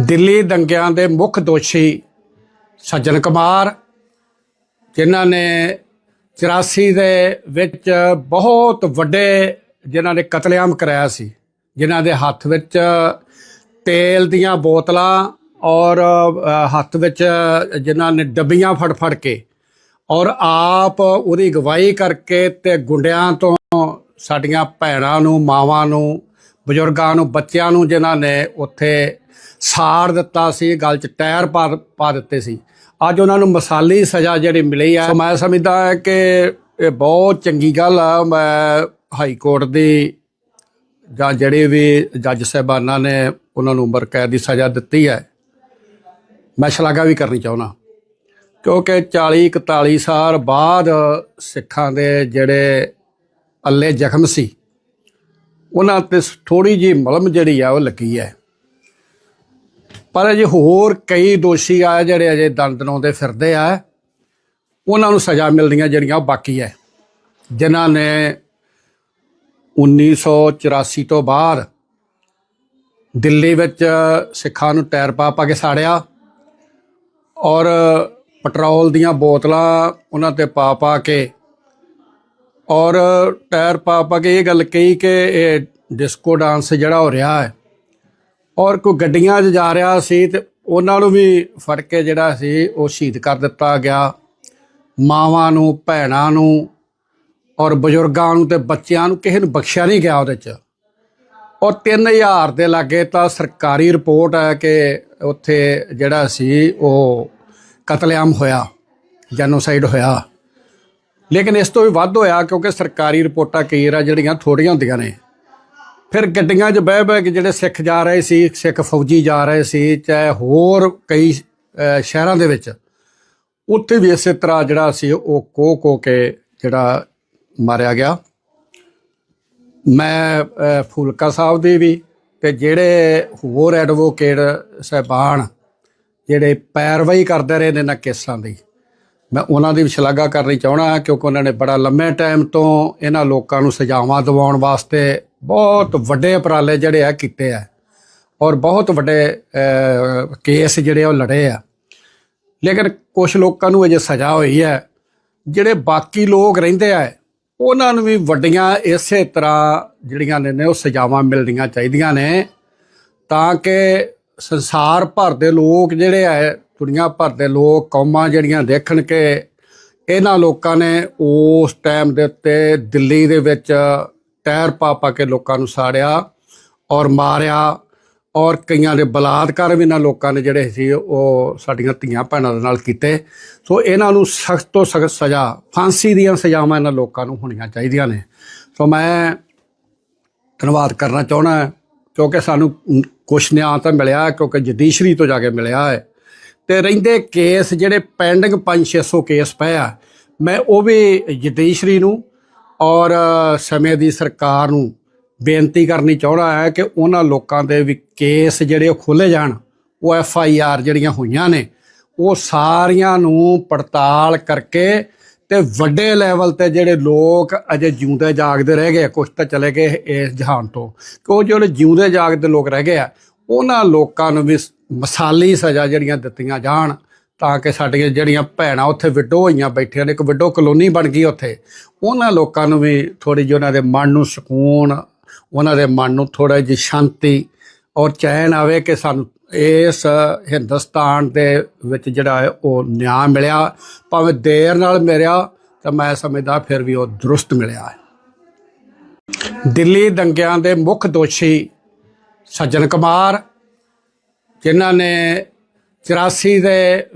ਦਿੱਲੀ ਦੰਗਿਆਂ ਦੇ ਮੁੱਖ ਦੋਸ਼ੀ ਸੱਜਣ ਕੁਮਾਰ, ਜਿਨ੍ਹਾਂ ਨੇ 84 ਦੇ ਵਿੱਚ ਬਹੁਤ ਵੱਡੇ ਜਿਨ੍ਹਾਂ ਨੇ ਕਤਲੇਆਮ ਕਰਾਇਆ ਸੀ, ਜਿਨ੍ਹਾਂ ਦੇ ਹੱਥ ਵਿੱਚ ਤੇਲ ਦੀਆਂ ਬੋਤਲਾਂ ਔਰ ਹੱਥ ਵਿੱਚ ਜਿਨ੍ਹਾਂ ਨੇ ਡੱਬੀਆਂ ਫੜ ਫੜ ਕੇ ਔਰ ਆਪ ਉਹਦੀ ਗਵਾਹੀ ਕਰਕੇ ਤੇ ਗੁੰਡਿਆਂ ਤੋਂ ਸਾਡੀਆਂ ਭੈਣਾਂ ਨੂੰ, ਮਾਵਾਂ ਨੂੰ ਬਜ਼ੁਰਗਾਂ ਨੂੰ, ਬੱਚਿਆਂ ਨੂੰ ਜਿਨ੍ਹਾਂ ਨੇ ਉੱਥੇ ਸਾੜ ਦਿੱਤਾ ਸੀ, ਗੱਲ 'ਚ ਟਾਇਰ ਪਾ ਪਾ ਦਿੱਤੇ ਸੀ। ਅੱਜ ਉਹਨਾਂ ਨੂੰ ਮਸਾਲੀ ਸਜ਼ਾ ਜਿਹੜੀ ਮਿਲੀ ਆ ਮੈਂ ਸਮਝਦਾ ਹਾਂ ਕਿ ਇਹ ਬਹੁਤ ਚੰਗੀ ਗੱਲ ਆ। ਮੈਂ ਹਾਈ ਕੋਰਟ ਦੀ ਜਾਂ ਜਿਹੜੇ ਵੀ ਜੱਜ ਸਾਹਿਬਾਨਾਂ ਨੇ ਉਹਨਾਂ ਨੂੰ ਉਮਰ ਕੈਦ ਦੀ ਸਜ਼ਾ ਦਿੱਤੀ ਹੈ। ਮੈਂ ਸ਼ਲਾਘਾ ਵੀ ਕਰਨੀ ਚਾਹੁੰਦਾ ਕਿਉਂਕਿ 40 41 ਸਾਲ ਬਾਅਦ ਸਿੱਖਾਂ ਦੇ ਜਿਹੜੇ ਅੱਲੇ ਜ਼ਖਮ ਸੀ ਉਹਨਾਂ ਤੇ ਥੋੜੀ ਜੀ ਮਲਮ ਜਿਹੜੀ ਆ ਉਹ ਲੱਗੀ ਹੈ। ਪਰ ਅਜੇ ਹੋਰ ਕਈ ਦੋਸ਼ੀ ਆ ਜਿਹੜੇ ਅਜੇ ਦੰਦ ਲਾਉਂਦੇ ਫਿਰਦੇ ਆ। ਉਹਨਾਂ ਨੂੰ ਸਜ਼ਾ ਮਿਲਦੀਆਂ ਜਿਹੜੀਆਂ ਉਹ ਬਾਕੀ ਹੈ। ਜਿਨ੍ਹਾਂ ਨੇ 1984 ਤੋਂ ਬਾਅਦ ਦਿੱਲੀ ਵਿੱਚ ਸਿੱਖਾਂ ਨੂੰ ਟਾਇਰ ਪਾ ਪਾ ਕੇ ਸਾੜਿਆ ਔਰ ਪੈਟਰੋਲ ਦੀਆਂ ਬੋਤਲਾਂ ਉਹਨਾਂ ਤੇ ਪਾ ਪਾ ਕੇ ਔਰ ਟਾਇਰ ਪਾ ਪਾ ਕੇ ਇਹ ਗੱਲ ਕਹੀ ਕਿ ਇਹ ਡਿਸਕੋ ਡਾਂਸ ਜਿਹੜਾ ਹੋ ਰਿਹਾ ਹੈ ਔਰ ਕੋਈ ਗੱਡੀਆਂ 'ਚ ਜਾ ਰਿਹਾ ਸੀ ਤੇ ਉਹਨਾਂ ਨੂੰ ਵੀ ਫੜ ਕੇ ਜਿਹੜਾ ਸੀ ਉਹ ਸ਼ਹੀਦ ਕਰ ਦਿੱਤਾ ਗਿਆ। ਮਾਵਾਂ ਨੂੰ, ਭੈਣਾਂ ਨੂੰ ਔਰ ਬਜ਼ੁਰਗਾਂ ਨੂੰ ਤੇ ਬੱਚਿਆਂ ਨੂੰ ਕਿਸੇ ਨੂੰ ਬਖਸ਼ਿਆ ਨਹੀਂ ਗਿਆ ਉਹਦੇ 'ਚ। ਔਰ 3000 ਦੇ ਲਾਗੇ ਤਾਂ ਸਰਕਾਰੀ ਰਿਪੋਰਟ ਹੈ ਕਿ ਉੱਥੇ ਜਿਹੜਾ ਸੀ ਉਹ ਕਤਲੇਆਮ ਹੋਇਆ, ਜੈਨੋਸਾਈਡ ਹੋਇਆ। ਲੇਕਿਨ ਇਸ ਤੋਂ ਵੀ ਵੱਧ ਹੋਇਆ ਕਿਉਂਕਿ ਸਰਕਾਰੀ ਰਿਪੋਰਟਾਂ ਕਈ ਵਾਰ ਜਿਹੜੀਆਂ ਥੋੜੀਆਂ ਹੁੰਦੀਆਂ ਨੇ। ਫਿਰ ਗੱਡੀਆਂ 'ਚ ਬਹਿ ਬਹਿ ਕੇ ਜਿਹੜੇ ਸਿੱਖ ਜਾ ਰਹੇ ਸੀ, ਸਿੱਖ ਫੌਜੀ ਜਾ ਰਹੇ ਸੀ, ਚਾਹੇ ਹੋਰ ਕਈ ਸ਼ਹਿਰਾਂ ਦੇ ਵਿੱਚ, ਉੱਥੇ ਵੀ ਇਸੇ ਤਰ੍ਹਾਂ ਜਿਹੜਾ ਸੀ ਉਹ ਕੋ ਕੋ ਕੇ ਜਿਹੜਾ ਮਾਰਿਆ ਗਿਆ। ਮੈਂ ਫੂਲਕਾ ਸਾਹਿਬ ਦੀ ਵੀ ਤੇ ਜਿਹੜੇ ਹੋਰ ਐਡਵੋਕੇਟ ਸਹਿਬਾਨ ਜਿਹੜੇ ਪੈਰਵਾਈ ਕਰਦੇ ਰਹੇ ਨੇ ਨਾ ਕੇਸਾਂ ਦੀ ਮੈਂ ਉਹਨਾਂ ਦੀ ਵੀ ਸ਼ਲਾਘਾ ਕਰਨੀ ਚਾਹਣਾ ਕਿਉਂਕਿ ਉਹਨਾਂ ਨੇ ਬੜਾ ਲੰਮੇ ਟਾਈਮ ਤੋਂ ਇਹਨਾਂ ਲੋਕਾਂ ਨੂੰ ਸਜ਼ਾਵਾਂ ਦਿਵਾਉਣ ਵਾਸਤੇ ਬਹੁਤ ਵੱਡੇ ਉਪਰਾਲੇ ਜਿਹੜੇ ਆ ਕੀਤੇ ਆ ਔਰ ਬਹੁਤ ਵੱਡੇ ਕੇਸ ਜਿਹੜੇ ਆ ਉਹ ਲੜੇ ਆ। ਲੇਕਿਨ ਕੁਝ ਲੋਕਾਂ ਨੂੰ ਅਜੇ ਸਜ਼ਾ ਹੋਈ ਹੈ। ਜਿਹੜੇ ਬਾਕੀ ਲੋਕ ਰਹਿੰਦੇ ਆ, ਉਹਨਾਂ ਨੂੰ ਵੀ ਵੱਡੀਆਂ ਇਸੇ ਤਰ੍ਹਾਂ ਜਿਹੜੀਆਂ ਨੇ ਨੇ ਉਹ ਸਜ਼ਾਵਾਂ ਮਿਲਣੀਆਂ ਚਾਹੀਦੀਆਂ ਨੇ ਤਾਂ ਕਿ ਸੰਸਾਰ ਭਰ ਦੇ ਲੋਕ ਜਿਹੜੇ ਆ ਦੁਨੀਆ ਭਰ ਦੇ ਲੋਕ ਕੌਮਾਂ ਜਿਹੜੀਆਂ ਦੇਖਣ ਕਿ ਇਹਨਾਂ ਲੋਕਾਂ ਨੇ ਉਸ ਟਾਈਮ ਦੇ ਉੱਤੇ ਦਿੱਲੀ ਦੇ ਵਿੱਚ ਟਾਇਰ ਪਾ ਪਾ ਕੇ ਲੋਕਾਂ ਨੂੰ ਸਾੜਿਆ ਔਰ ਮਾਰਿਆ ਔਰ ਕਈਆਂ ਦੇ ਬਲਾਤਕਾਰ ਵੀ ਇਹਨਾਂ ਲੋਕਾਂ ਨੇ ਜਿਹੜੇ ਸੀ ਉਹ ਸਾਡੀਆਂ ਧੀਆਂ ਭੈਣਾਂ ਦੇ ਨਾਲ ਕੀਤੇ। ਸੋ ਇਹਨਾਂ ਨੂੰ ਸਖਤ ਤੋਂ ਸਖਤ ਸਜ਼ਾ, ਫਾਂਸੀ ਦੀਆਂ ਸਜ਼ਾਵਾਂ ਇਹਨਾਂ ਲੋਕਾਂ ਨੂੰ ਹੋਣੀਆਂ ਚਾਹੀਦੀਆਂ ਨੇ। ਸੋ ਮੈਂ ਧੰਨਵਾਦ ਕਰਨਾ ਚਾਹਣਾ ਕਿਉਂਕਿ ਸਾਨੂੰ ਕੁਛ ਨਿਆਂ ਤਾਂ ਮਿਲਿਆ, ਕਿਉਂਕਿ ਜਦੀਸ਼ਰੀ ਤੋਂ ਜਾ ਕੇ ਮਿਲਿਆ ਹੈ। ਤੇ ਰਹਿੰਦੇ ਕੇਸ ਜਿਹੜੇ ਪੈਂਡਿੰਗ 5-600 ਕੇਸ ਪਏ ਆ, ਮੈਂ ਉਹ ਵੀ ਜਦੀਸ਼ਰੀ ਨੂੰ ਔਰ ਸਮੇਂ ਦੀ ਸਰਕਾਰ ਨੂੰ ਬੇਨਤੀ ਕਰਨੀ ਚਾਹੁੰਦਾ ਹੈ ਕਿ ਉਹਨਾਂ ਲੋਕਾਂ ਦੇ ਵੀ ਕੇਸ ਜਿਹੜੇ ਉਹ ਖੋਲੇ ਜਾਣ, ਉਹ ਐਫ ਆਈ ਆਰ ਜਿਹੜੀਆਂ ਹੋਈਆਂ ਨੇ, ਉਹ ਸਾਰੀਆਂ ਨੂੰ ਪੜਤਾਲ ਕਰਕੇ ਤੇ ਵੱਡੇ ਲੈਵਲ ਤੇ ਜਿਹੜੇ ਲੋਕ ਅਜੇ ਜਿਉਂਦੇ ਜਾਗਦੇ ਰਹਿ ਗਏ ਕੁਝ ਤਾਂ ਚਲੇ ਗਏ ਇਸ ਜਹਾਨ ਤੋਂ ਕਿ ਉਹ ਜਿਹੜੇ ਜਿਉਂਦੇ ਜਾਗਦੇ ਲੋਕ ਰਹਿ ਗਏ ਆ, ਉਹਨਾਂ ਲੋਕਾਂ ਨੂੰ ਵੀ ਮਸਾਲੀ ਸਜ਼ਾ ਜਿਹੜੀਆਂ ਦਿੱਤੀਆਂ ਜਾਣ, ਤਾਂ ਕਿ ਸਾਡੀਆਂ ਜਿਹੜੀਆਂ ਭੈਣਾਂ ਉੱਥੇ ਵਿਡੋ ਹੋਈਆਂ ਬੈਠੀਆਂ ਨੇ, ਇੱਕ ਵਿਡੋ ਕਲੋਨੀ ਬਣ ਗਈ ਉੱਥੇ, ਉਹਨਾਂ ਲੋਕਾਂ ਨੂੰ ਵੀ ਥੋੜੀ ਜਿਹੀ ਉਹਨਾਂ ਦੇ ਮਨ ਨੂੰ ਸਕੂਨ, ਉਹਨਾਂ ਦੇ ਮਨ ਨੂੰ ਥੋੜਾ ਜਿਹੀ ਸ਼ਾਂਤੀ ਔਰ ਚੈਨ ਆਵੇ ਕਿ ਸਾਨੂੰ ਇਸ ਹਿੰਦੁਸਤਾਨ ਦੇ ਵਿੱਚ ਜਿਹੜਾ ਹੈ ਉਹ ਨਿਆਂ ਮਿਲਿਆ, ਭਾਵੇਂ ਦੇਰ ਨਾਲ ਮਿਲਿਆ, ਤਾਂ ਮੈਂ ਸਮਝਦਾ ਫਿਰ ਵੀ ਉਹ ਦਰੁਸਤ ਮਿਲਿਆ ਹੈ। ਦਿੱਲੀ ਦੰਗਿਆਂ ਦੇ ਮੁੱਖ ਦੋਸ਼ੀ ਸੱਜਣ ਕੁਮਾਰ ਜਿਨ੍ਹਾਂ ਨੇ 84 ਦੇ